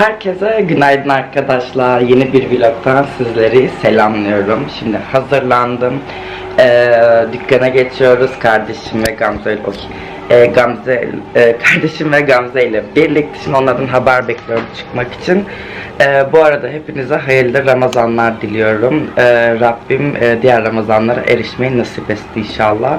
Herkese günaydın arkadaşlar. Yeni bir vlogtan sizleri selamlıyorum. Şimdi hazırlandım. Ee, dükkana geçiyoruz. Kardeşim ve Gamze okey. Ee, Gamze, e, kardeşim ve Gamze ile birlikte şimdi onlardan haber bekliyorum çıkmak için. Ee, bu arada hepinize hayırlı Ramazanlar diliyorum. Ee, Rabbim e, diğer Ramazanlara erişmeyi nasip etsin inşallah.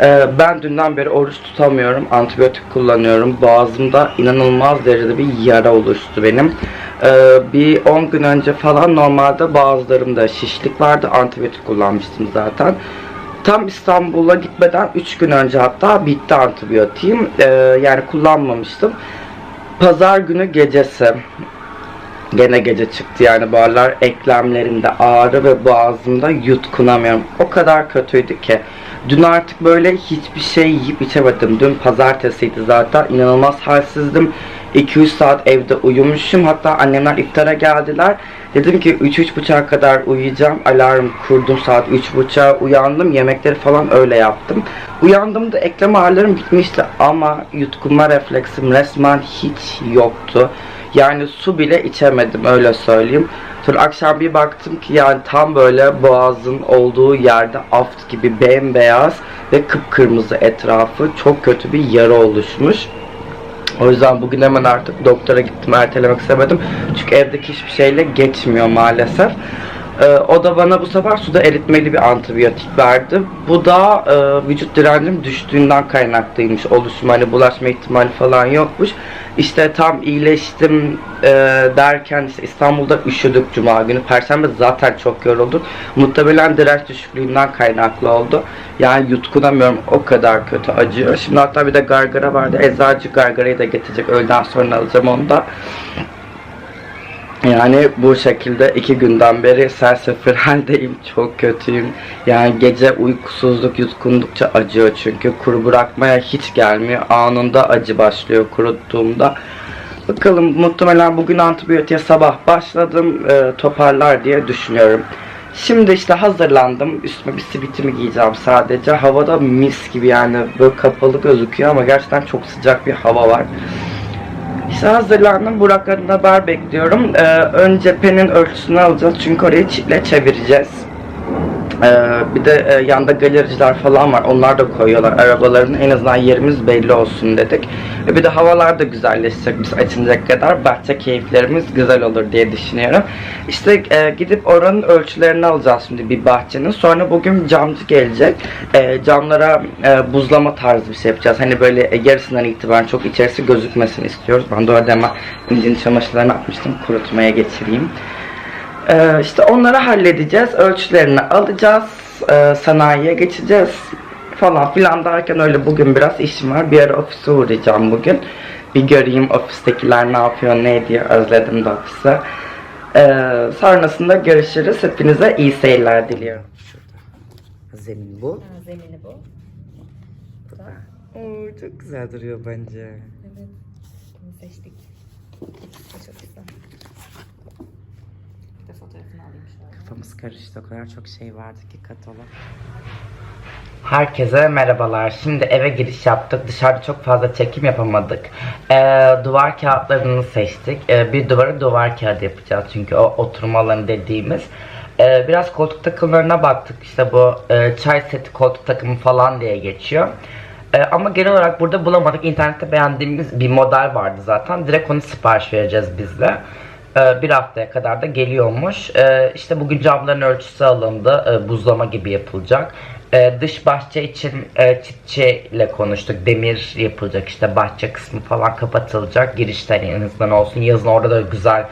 Ee, ben dünden beri oruç tutamıyorum. Antibiyotik kullanıyorum. Boğazımda inanılmaz derecede bir yara oluştu benim. Ee, bir 10 gün önce falan normalde boğazlarımda şişlik vardı. Antibiyotik kullanmıştım zaten. Tam İstanbul'a gitmeden 3 gün önce hatta bitti antibiyotiğim. Ee, yani kullanmamıştım. Pazar günü gecesi Gene gece çıktı yani bu aralar eklemlerimde ağrı ve boğazımda yutkunamıyorum. O kadar kötüydü ki. Dün artık böyle hiçbir şey yiyip içemedim. Dün pazartesiydi zaten. inanılmaz halsizdim. 2-3 saat evde uyumuşum. Hatta annemler iftara geldiler. Dedim ki 3-3.30'a kadar uyuyacağım. Alarm kurdum saat 3.30'a uyandım. Yemekleri falan öyle yaptım. Uyandığımda eklem ağrılarım bitmişti ama yutkunma refleksim resmen hiç yoktu. Yani su bile içemedim öyle söyleyeyim. Sonra akşam bir baktım ki yani tam böyle boğazın olduğu yerde aft gibi bembeyaz ve kıpkırmızı etrafı çok kötü bir yara oluşmuş. O yüzden bugün hemen artık doktora gittim ertelemek istemedim. Çünkü evdeki hiçbir şeyle geçmiyor maalesef. Ee, o da bana bu sefer suda eritmeli bir antibiyotik verdi. Bu da e, vücut direncim düştüğünden kaynaklıymış. Oluşum hani bulaşma ihtimali falan yokmuş. İşte tam iyileştim e, derken işte İstanbul'da üşüdük cuma günü. Perşembe zaten çok yorulduk. Muhtemelen direnç düşüklüğünden kaynaklı oldu. Yani yutkunamıyorum o kadar kötü acıyor. Şimdi hatta bir de gargara vardı. Eczacı gargarayı da getirecek. Öğleden sonra alacağım onu da. Yani bu şekilde iki günden beri sersefil haldeyim. Çok kötüyüm. Yani gece uykusuzluk yutkundukça acıyor çünkü. Kuru bırakmaya hiç gelmiyor. Anında acı başlıyor kuruttuğumda. Bakalım muhtemelen bugün antibiyotiğe sabah başladım. e, toparlar diye düşünüyorum. Şimdi işte hazırlandım. Üstüme bir sivitimi giyeceğim sadece. Havada mis gibi yani böyle kapalı gözüküyor ama gerçekten çok sıcak bir hava var. İşte hazırlandım. Burak'tan haber bekliyorum. Ee, ön cephenin ölçüsünü alacağız çünkü orayı çitle çevireceğiz. Ee, bir de e, yanda galericiler falan var. Onlar da koyuyorlar arabaların. En azından yerimiz belli olsun dedik. E, bir de havalar da güzelleşecek biz açınacak kadar. Bahçe keyiflerimiz güzel olur diye düşünüyorum. İşte e, gidip oranın ölçülerini alacağız şimdi bir bahçenin. Sonra bugün camcı gelecek. E, camlara e, buzlama tarzı bir şey yapacağız. Hani böyle e, yarısından itibaren çok içerisi gözükmesini istiyoruz. Ben de orada hemen incin çamaşırlarını atmıştım. Kurutmaya geçireyim. Ee, işte onları halledeceğiz. Ölçülerini alacağız. Ee, sanayiye geçeceğiz. Falan filan derken öyle bugün biraz işim var. Bir ara ofise uğrayacağım bugün. Bir göreyim ofistekiler ne yapıyor, ne ediyor. Özledim de ofise. Ee, sonrasında görüşürüz. Hepinize iyi seyirler diliyorum. Şurada. Zemin bu. Ha, zemini bu. Bu da. Oo, çok güzel duruyor bence. Evet. Bunu seçtik. Çok güzel. De fotoğrafını alayım şöyle. Kafamız karıştı. O kadar çok şey vardı ki katalog. Herkese merhabalar. Şimdi eve giriş yaptık. Dışarıda çok fazla çekim yapamadık. Ee, duvar kağıtlarını seçtik. Ee, bir duvarı duvar kağıdı yapacağız. Çünkü o oturma alanı dediğimiz. Ee, biraz koltuk takımlarına baktık. İşte bu e, çay seti koltuk takımı falan diye geçiyor. Ee, ama genel olarak burada bulamadık. İnternette beğendiğimiz bir model vardı zaten. Direkt onu sipariş vereceğiz biz de. Ee, bir haftaya kadar da geliyormuş. Ee, işte bugün camların ölçüsü alındı. Ee, buzlama gibi yapılacak. Dış bahçe için e, çitçi konuştuk. Demir yapılacak işte bahçe kısmı falan kapatılacak. Girişten en azından olsun. Yazın orada da güzel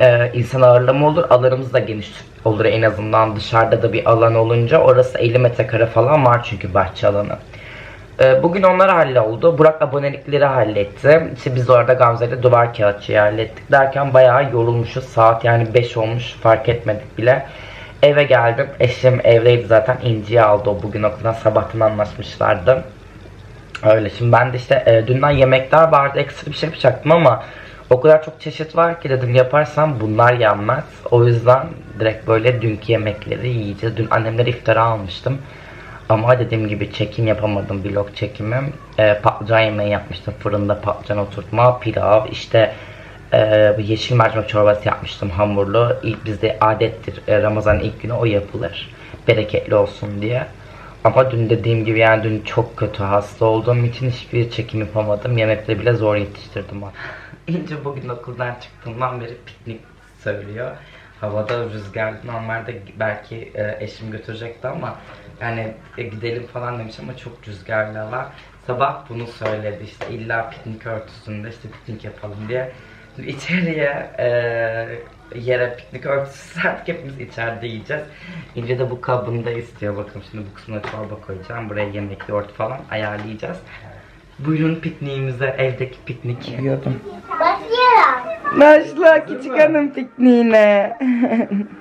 e, insan ağırlama olur. Alanımız da geniş olur en azından dışarıda da bir alan olunca. Orası 50 metrekare falan var çünkü bahçe alanı. Ee, Bugün onlar halloldu. Burak abonelikleri halletti. İşte biz orada Gamze'yle duvar kağıtçıyı hallettik. Derken bayağı yorulmuşuz. Saat yani 5 olmuş fark etmedik bile. Eve geldim. Eşim evdeydi zaten. İnci'yi aldı o bugün okuldan. Sabahtan anlaşmışlardı. Öyle şimdi ben de işte e, dünden yemekler vardı. Ekstra bir şey yapacaktım ama o kadar çok çeşit var ki dedim yaparsam bunlar yenmez. O yüzden direkt böyle dünkü yemekleri yiyeceğiz. Dün annemlere iftara almıştım. Ama dediğim gibi çekim yapamadım vlog çekimi. Ee, patlıcan yemeği yapmıştım. Fırında patlıcan oturtma, pilav, işte bu yeşil mercimek çorbası yapmıştım hamurlu. İlk bizde adettir e, Ramazan ilk günü o yapılır. Bereketli olsun diye. Ama dün dediğim gibi yani dün çok kötü hasta olduğum için hiçbir çekim yapamadım. Yemekleri bile zor yetiştirdim. İnce bugün okuldan çıktığımdan beri piknik söylüyor. Havada rüzgar normalde belki e, eşim götürecekti ama yani e, gidelim falan demiş ama çok rüzgarlı hava. Sabah bunu söyledi işte illa piknik örtüsünde işte piknik yapalım diye. Şimdi içeriye e, yere piknik örtüsü serdik hepimiz içeride yiyeceğiz. İnce de bu kabında istiyor bakın şimdi bu kısmına çorba koyacağım. Buraya yemek yoğurt falan ayarlayacağız. Buyurun pikniğimize evdeki piknik yiyordum. Başlıyorum. Başla küçük hanım pikniğine.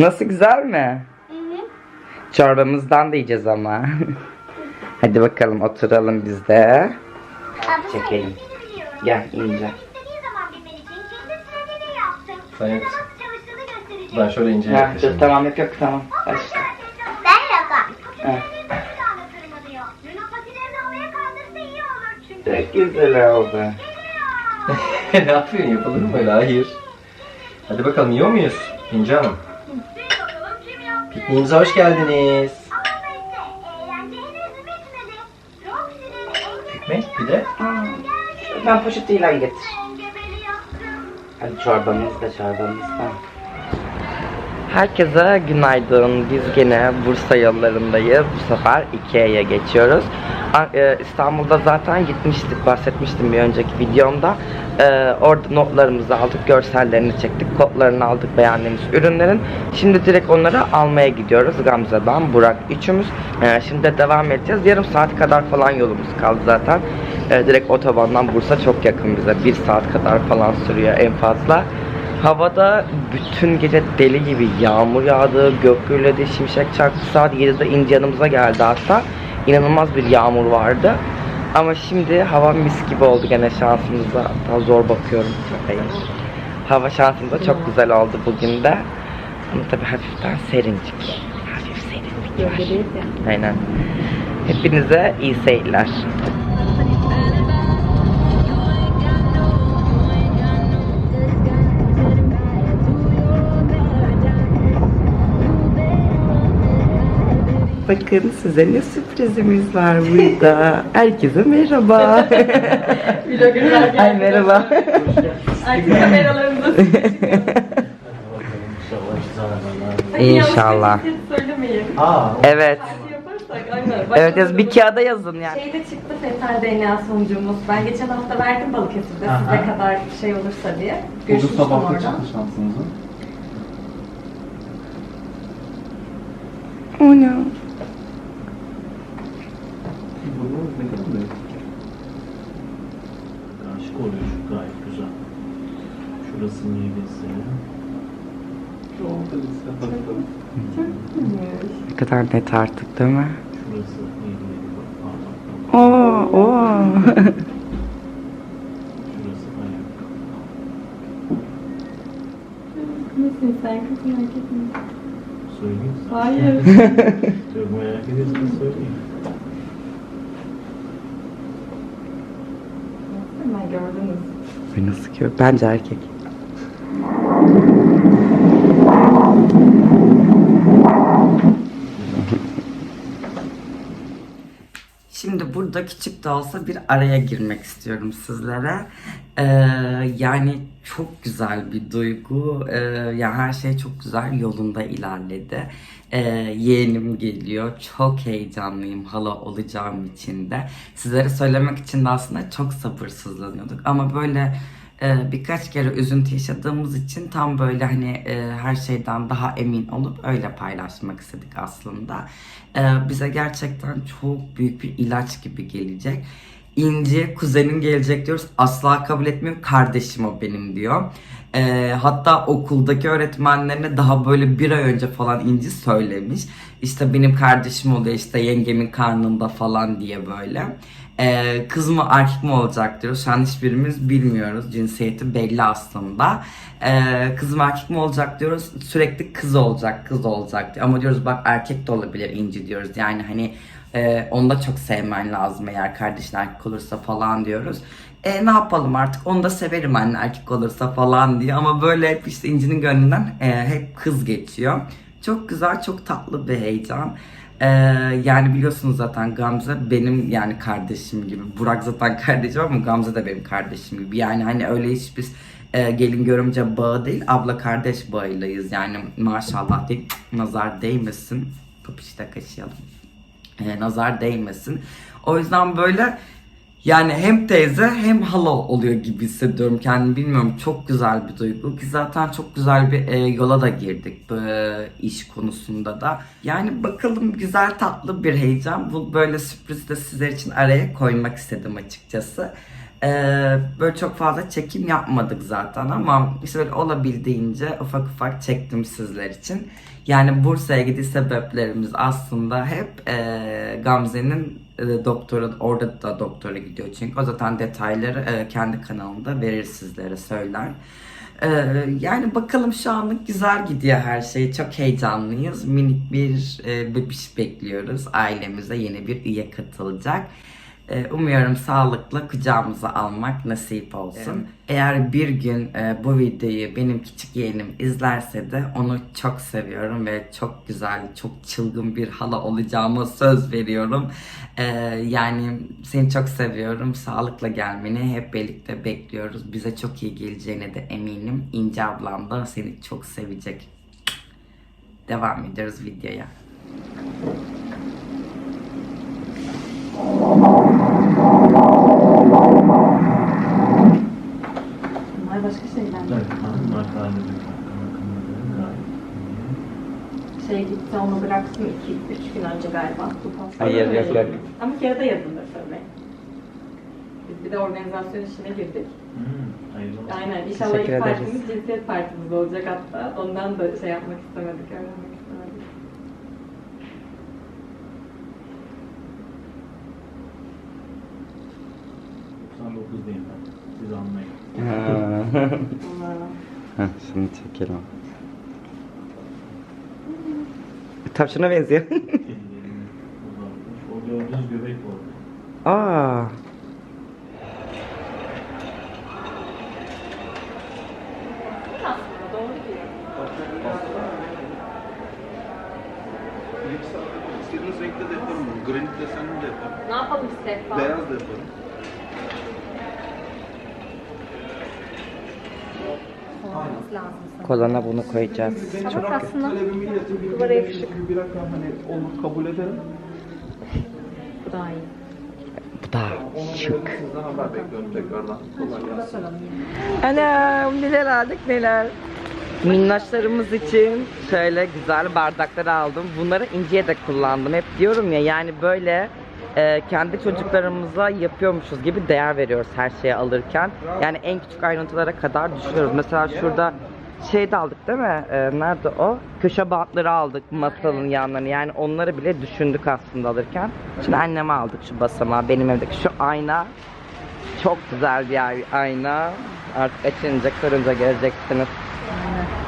Nasıl güzel mi? Çorbamızdan da yiyeceğiz ama. Hadi bakalım oturalım biz de. Çekelim. Gel ince. Göstereceğim. Ben şöyle ince Ha, tamam yok yok tamam. Başla. Ben yapam. Çok güzel oldu. ne yapıyorsun? Yapılır mı böyle? Hayır. Hadi bakalım yiyor muyuz? İnce Hanım. Pikniğimize hoş geldiniz. Ekmek bir de. Ben poşetiyle getir. Hadi çorbamız da çorbamız da. Herkese günaydın. Biz gene Bursa yollarındayız. Bu sefer Ikea'ya geçiyoruz. E, İstanbul'da zaten gitmiştik, bahsetmiştim bir önceki videomda. E, orada notlarımızı aldık, görsellerini çektik, kodlarını aldık beğendiğimiz ürünlerin. Şimdi direkt onları almaya gidiyoruz. Gamze, ben, Burak üçümüz. E, şimdi de devam edeceğiz. Yarım saat kadar falan yolumuz kaldı zaten. E, direkt otobandan Bursa çok yakın bize. Bir saat kadar falan sürüyor en fazla. Havada bütün gece deli gibi yağmur yağdı, gök gürledi, şimşek çaktı. Saat 7'de ince yanımıza geldi hatta. İnanılmaz bir yağmur vardı. Ama şimdi hava mis gibi oldu gene şansımıza. Hatta zor bakıyorum. Hayır. Hava şansımıza çok güzel oldu bugün de. Ama tabii hafiften serincik. Hafif serinlik var. Aynen. Hepinize iyi seyirler. Bakın size ne sürprizimiz var burada. Herkese merhaba. Ay merhaba. İnşallah. Söylemeyin. Aa. Evet. Yaparsak aynen. Evet yaz bir kağıda yazın yani. Şeyde çıktı fetal DNA sonucumuz. Ben geçen hafta verdim Balıkesir'de Aha. size kadar şey olursa diye. Görüşmüştüm sabah da orada. çıktı şansınızın. O ne? Ne kadar büyük. Oluyor şu gayet güzel. Şurası midesi. Şu orta liste bakalım. Ne kadar net artık değil mi? Şurası midesi. Oo, oo. Şurası ayak. Nesin sen kız merak etme. Söyleyeyim mi? Hayır. Çok merak ediyorsan söyleyeyim. Gördünüz. Ay, Nasıl ki? Bence erkek. Şimdi burada küçük de olsa bir araya girmek istiyorum sizlere. Ee, yani çok güzel bir duygu. Ee, yani her şey çok güzel yolunda ilerledi. Ee, yeğenim geliyor. Çok heyecanlıyım hala olacağım için de. Sizlere söylemek için de aslında çok sabırsızlanıyorduk. Ama böyle e, birkaç kere üzüntü yaşadığımız için tam böyle hani e, her şeyden daha emin olup öyle paylaşmak istedik aslında. E, bize gerçekten çok büyük bir ilaç gibi gelecek. İnci kuzenim gelecek diyoruz. Asla kabul etmiyor. Kardeşim o benim diyor. E, hatta okuldaki öğretmenlerine daha böyle bir ay önce falan İnci söylemiş. İşte benim kardeşim oluyor işte yengemin karnında falan diye böyle. Ee, kız mı erkek mi olacak diyoruz. Şu an hiçbirimiz bilmiyoruz. Cinsiyeti belli aslında. Ee, kız mı erkek mi olacak diyoruz. Sürekli kız olacak, kız olacak diyor. Ama diyoruz bak erkek de olabilir İnci diyoruz. Yani hani Ee, onu da çok sevmen lazım eğer kardeşin erkek olursa falan diyoruz. E ne yapalım artık onu da severim anne erkek olursa falan diye ama böyle hep işte İnci'nin gönlünden e, hep kız geçiyor. Çok güzel, çok tatlı bir heyecan. Ee, yani biliyorsunuz zaten Gamze benim yani kardeşim gibi. Burak zaten kardeşim ama Gamze de benim kardeşim gibi. Yani hani öyle hiç biz e, gelin görümce bağı değil abla kardeş bağıylayız. Yani maşallah değil nazar değmesin. Kapışta kaşıyalım. Ee, nazar değmesin. O yüzden böyle yani hem teyze hem hala oluyor gibi hissediyorum kendimi bilmiyorum çok güzel bir duygu ki zaten çok güzel bir e, yola da girdik bu e, iş konusunda da yani bakalım güzel tatlı bir heyecan bu böyle sürpriz de sizler için araya koymak istedim açıkçası. Ee, böyle çok fazla çekim yapmadık zaten ama işte böyle olabildiğince ufak ufak çektim sizler için. Yani Bursa'ya gidiş sebeplerimiz aslında hep e, Gamze'nin e, orada da doktora gidiyor çünkü o zaten detayları e, kendi kanalında verir sizlere söyler. E, yani bakalım şu anlık güzel gidiyor her şey. Çok heyecanlıyız. Minik bir e, bebiş bekliyoruz. Ailemize yeni bir üye katılacak. Ee, Umuyorum sağlıkla kucağımıza almak nasip olsun. Eğer bir gün e, bu videoyu benim küçük yeğenim izlerse de onu çok seviyorum ve çok güzel, çok çılgın bir hala olacağıma söz veriyorum. Ee, yani seni çok seviyorum. Sağlıkla gelmeni hep birlikte bekliyoruz. Bize çok iyi geleceğine de eminim. İnce ablam da seni çok sevecek. Devam ediyoruz videoya. Bunlar başka şeyler. Evet, bunlar tanedir. Gayet gitti onu bıraktım 2-3 gün önce galiba. Bu pasta. Hayır, yok, yok. Ama kağıda yazılır tabii. Biz bir de organizasyon işine girdik. Hmm, hayırlı olsun. Aynen. İnşallah Teşekkür ilk ederiz. partimiz cinsiyet partimiz olacak hatta. Ondan da şey yapmak istemedik, öğrenmek istemedik. Sen dokuzdayım ben. Siz anlayın. Ama Şimdi çekelim. Tam şuna benziyor. O gördüğünüz göbek bu. Aa. İstediğiniz renkte de yaparım bunu. Granit desenli de yaparım. Ne yapalım sehpa? Beyaz da yaparım. Lazım. Kolana bunu koyacağız. Ama aslında Talebimi iletin. duvara yapışık. Bir rakam hani olur kabul ederim. Bu daha iyi. Bu da Onun şık. haber bekliyorum tekrardan. Anam neler aldık neler. Minnaşlarımız için şöyle güzel bardaklar aldım. Bunları inciye de kullandım. Hep diyorum ya yani böyle e, kendi çocuklarımıza yapıyormuşuz gibi değer veriyoruz her şeye alırken. Yani en küçük ayrıntılara kadar düşünüyoruz. Mesela şurada şey de aldık değil mi? E, nerede o? Köşe bantları aldık masanın yanlarına. Yani onları bile düşündük aslında alırken. Şimdi anneme aldık şu basamağı. Benim evdeki şu ayna çok güzel bir ay- ayna. Artık açınca karınca göreceksiniz.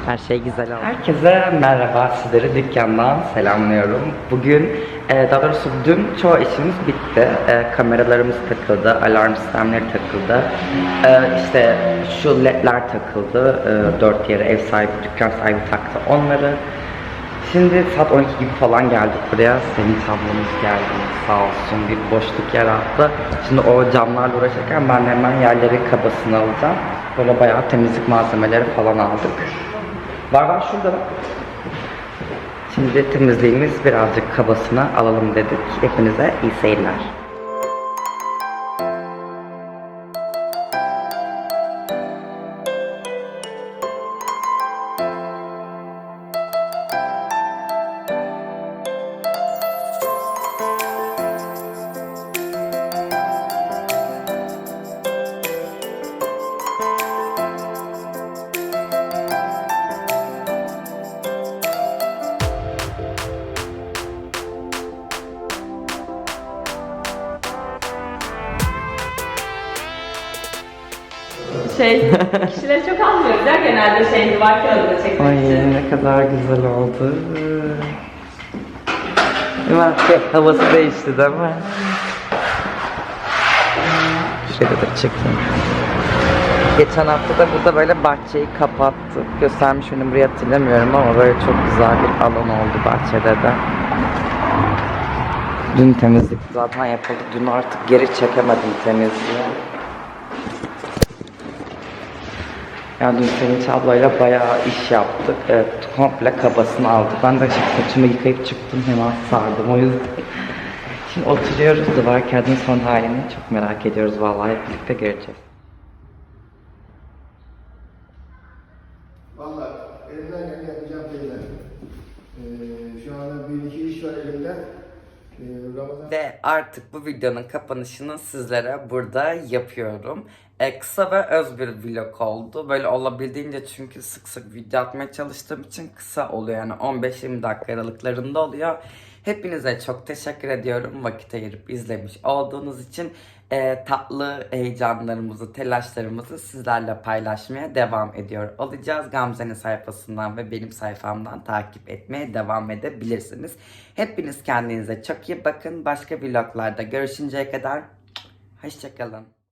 Her şey güzel oldu. Herkese merhaba. Sizleri dükkandan selamlıyorum. Bugün, e, daha doğrusu dün çoğu işimiz bitti. E, kameralarımız takıldı, alarm sistemleri takıldı. E, işte şu ledler takıldı. Dört yere ev sahibi, dükkan sahibi taktı onları. Şimdi saat 12 gibi falan geldik buraya. Senin ablamız geldi. Sağ olsun bir boşluk yarattı. Şimdi o camlarla uğraşırken ben hemen yerleri kabasını alacağım. Böyle bayağı temizlik malzemeleri falan aldık. Var var şurada. Şimdi temizliğimiz birazcık kabasını alalım dedik. Hepinize iyi seyirler. Şey, kişileri çok almıyoruz ya genelde şey duvar kağıdında çekmek Ay için. ne kadar güzel oldu. Değil mi? Havası değişti değil mi? Şöyle de çekeyim. Geçen hafta da burada böyle bahçeyi kapattık. Göstermiş miydim burayı hatırlamıyorum ama böyle çok güzel bir alan oldu bahçede de. Dün temizlik zaten yapıldı. Dün artık geri çekemedim temizliği. Yani dün Sevinç ablayla bayağı iş yaptık. Evet, komple kabasını aldık. Ben de şimdi saçımı yıkayıp çıktım hemen sardım o yüzden. Şimdi oturuyoruz duvar kağıdının son halini çok merak ediyoruz vallahi hep birlikte göreceğiz. Valla elimden geleni yapacağım teyze. Ee, şu anda bir iki iş var elimde. Ee, Ramazan... Ve artık bu videonun kapanışını sizlere burada yapıyorum. E, kısa ve öz bir vlog oldu. Böyle olabildiğince çünkü sık sık video atmaya çalıştığım için kısa oluyor. Yani 15-20 dakika aralıklarında oluyor. Hepinize çok teşekkür ediyorum vakit ayırıp izlemiş olduğunuz için. E, tatlı heyecanlarımızı, telaşlarımızı sizlerle paylaşmaya devam ediyor olacağız. Gamze'nin sayfasından ve benim sayfamdan takip etmeye devam edebilirsiniz. Hepiniz kendinize çok iyi bakın. Başka vloglarda görüşünceye kadar hoşçakalın.